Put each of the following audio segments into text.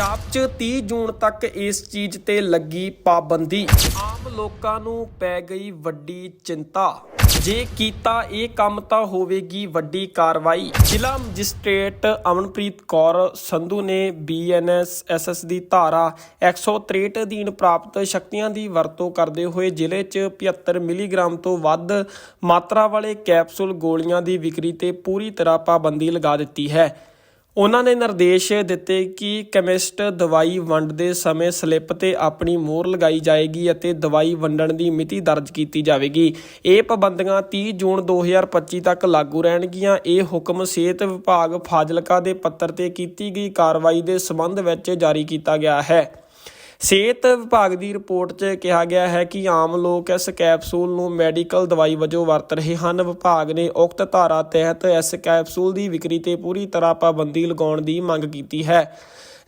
ਪੰਜਾਬ 'ਚ 30 ਜੂਨ ਤੱਕ ਇਸ ਚੀਜ਼ ਤੇ ਲੱਗੀ ਪਾਬੰਦੀ। ਆਮ ਲੋਕਾਂ ਨੂੰ ਪੈ ਗਈ ਵੱਡੀ ਚਿੰਤਾ। ਜੇ ਕੀਤਾ ਇਹ ਕੰਮ ਤਾਂ ਹੋਵੇਗੀ ਵੱਡੀ ਕਾਰਵਾਈ। ਜ਼ਿਲ੍ਹਾ ਮੈਜਿਸਟ੍ਰੇਟ ਅਮਨਪ੍ਰੀਤ ਕੌਰ ਸੰਧੂ ਨੇ ਬੀਐਨਐਸ ਐਸਐਸ ਦੀ ਧਾਰਾ 163 ਅਧੀਨ ਪ੍ਰਾਪਤ ਸ਼ਕਤੀਆਂ ਦੀ ਵਰਤੋਂ ਕਰਦੇ ਹੋਏ ਜ਼ਿਲ੍ਹੇ 'ਚ 75 ਮਿਲੀਗ੍ਰਾਮ ਤੋਂ ਵੱਧ ਮਾਤਰਾ ਵਾਲੇ ਕੈਪਸੂਲ ਗੋਲੀਆਂ ਦੀ ਵਿਕਰੀ ਤੇ ਪੂਰੀ ਤਰ੍ਹਾਂ ਪਾਬੰਦੀ ਲਗਾ ਦਿੱਤੀ ਹੈ। ਉਹਨਾਂ ਨੇ ਨਿਰਦੇਸ਼ ਦਿੱਤੇ ਕਿ ਕੈਮਿਸਟ ਦਵਾਈ ਵੰਡਦੇ ਸਮੇਂ ਸਲਿੱਪ ਤੇ ਆਪਣੀ ਮੋਹਰ ਲਗਾਈ ਜਾਏਗੀ ਅਤੇ ਦਵਾਈ ਵੰਡਣ ਦੀ ਮਿਤੀ ਦਰਜ ਕੀਤੀ ਜਾਵੇਗੀ। ਇਹ ਪਾਬੰਦੀਆਂ 30 ਜੂਨ 2025 ਤੱਕ ਲਾਗੂ ਰਹਿਣਗੀਆਂ। ਇਹ ਹੁਕਮ ਸਿਹਤ ਵਿਭਾਗ ਫਾਜ਼ਿਲਕਾ ਦੇ ਪੱਤਰ ਤੇ ਕੀਤੀ ਗਈ ਕਾਰਵਾਈ ਦੇ ਸਬੰਧ ਵਿੱਚ ਜਾਰੀ ਕੀਤਾ ਗਿਆ ਹੈ। ਸਿਹਤ ਵਿਭਾਗ ਦੀ ਰਿਪੋਰਟ 'ਚ ਕਿਹਾ ਗਿਆ ਹੈ ਕਿ ਆਮ ਲੋਕ ਇਸ ਕੈਪਸੂਲ ਨੂੰ ਮੈਡੀਕਲ ਦਵਾਈ ਵਜੋਂ ਵਰਤ ਰਹੇ ਹਨ। ਵਿਭਾਗ ਨੇ ਉਕਤ ਧਾਰਾ ਤਹਿਤ ਇਸ ਕੈਪਸੂਲ ਦੀ ਵਿਕਰੀ ਤੇ ਪੂਰੀ ਤਰ੍ਹਾਂ ਪਾਬੰਦੀ ਲਗਾਉਣ ਦੀ ਮੰਗ ਕੀਤੀ ਹੈ।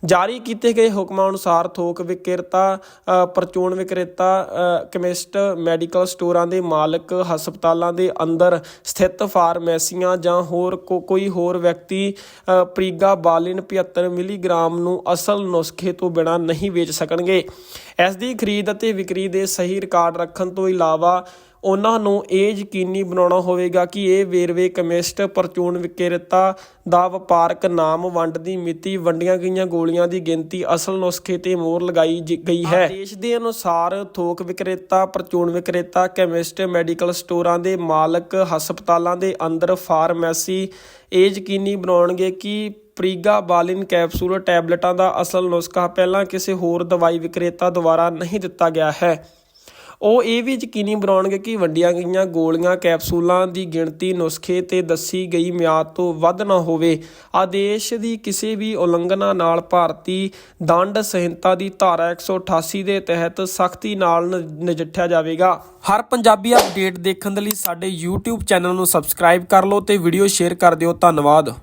ਜਾਰੀ ਕੀਤੇ ਗਏ ਹੁਕਮਾਂ ਅਨੁਸਾਰ ਥੋਕ ਵਿਕਰੇਤਾ ਅ, ਵਿਕਰੇਤਾ ਅ, ਕੈਮਿਸਟ ਮੈਡੀਕਲ ਸਟੋਰਾਂ ਦੇ ਮਾਲਕ ਹਸਪਤਾਲਾਂ ਦੇ ਅੰਦਰ ਸਥਿਤ ਫਾਰਮੇਸੀਆਂ ਜਾਂ ਹੋਰ ਕੋ- ਕੋਈ ਹੋਰ ਵਿਅਕਤੀ ਪ੍ਰੀਗਾ ਬਾਲਿਨ 75 ਮਿਲੀਗ੍ਰਾਮ ਨੂੰ ਅਸਲ ਨੁਸਖੇ ਤੋਂ ਬਿਨਾਂ ਨਹੀਂ ਵੇਚ ਸਕਣਗੇ। ਇਸ ਦੀ ਖਰੀਦ ਅਤੇ ਵਿਕਰੀ ਦੇ ਸਹੀ ਰਿਕਾਰਡ ਰੱਖਣ ਤੋਂ ਇਲਾਵਾ ਉਹਨਾਂ ਨੂੰ ਇਹ ਯਕੀਨੀ ਬਣਾਉਣਾ ਹੋਵੇਗਾ ਕਿ ਇਹ ਵੇਰਵੇ ਕੈਮਿਸਟ ਪਰਚੂਨ ਵਿਕਰੇਤਾ ਦਾ ਵਪਾਰਕ ਨਾਮ ਵੰਡ ਦੀ ਮਿਤੀ ਵੰਡੀਆਂ ਗਈਆਂ ਗੋਲੀਆਂ ਦੀ ਗਿਣਤੀ ਅਸਲ ਨੁਸਖੇ ਤੇ ਮੋਹਰ ਲਗਾਈ ਜ- ਗਈ ਹੈ। ਆਦੇਸ਼ ਦੇ ਅਨੁਸਾਰ ਥੋਕ ਵਿਕਰੇਤਾ, ਪਰਚੂਨ ਵਿਕਰੇਤਾ, ਕੈਮਿਸਟ, ਮੈਡੀਕਲ ਸਟੋਰਾਂ ਦੇ ਮਾਲਕ, ਹਸਪਤਾਲਾਂ ਦੇ ਅੰਦਰ ਫਾਰਮੇਸੀ ਇਹ ਯਕੀਨੀ ਬਣਾਉਣਗੇ ਕਿ ਪ੍ਰੀਗਾਬਾਲਿਨ ਕੈਪਸੂਲ ਟੈਬਲੇਟਾਂ ਦਾ ਅਸਲ ਨੁਸਖਾ ਪਹਿਲਾਂ ਕਿਸੇ ਹੋਰ ਦਵਾਈ ਵਿਕਰੇਤਾ ਦੁਆਰਾ ਨਹੀਂ ਦਿੱਤਾ ਗਿਆ ਹੈ। ਉਹ ਇਹ ਵੀ ਯਕੀਨੀ ਬਣਾਉਣਗੇ ਕਿ ਵੰਡੀਆਂ ਗਈਆਂ ਗੋਲੀਆਂ, ਕੈਪਸੂਲਾਂ ਦੀ ਗਿਣਤੀ, ਨੁਸਖੇ ਤੇ ਦੱਸੀ ਗਈ ਮਿਆਦ ਤੋਂ ਵੱਧ ਨਾ ਹੋਵੇ। ਆਦੇਸ਼ ਦੀ ਕਿਸੇ ਵੀ ਉਲੰਘਣਾ ਨਾਲ ਭਾਰਤੀ ਦੰਡ ਸੰਹਿਤਾ ਦੀ ਧਾਰਾ 188 ਦੇ ਤਹਿਤ ਸਖਤੀ ਨਾਲ ਨ- ਨਜਿੱਠਿਆ ਜਾਵੇਗਾ। ਹਰ ਪੰਜਾਬੀ ਅਪਡੇਟ ਦੇਖਣ ਦੇ ਲਈ ਸਾਡੇ YouTube ਚੈਨਲ ਨੂੰ ਸਬਸਕ੍ਰਾਈਬ ਕਰ ਲਓ ਤੇ ਵੀਡੀਓ ਸ਼ੇਅਰ ਕਰ ਦਿਓ। ਧੰਨਵਾਦ।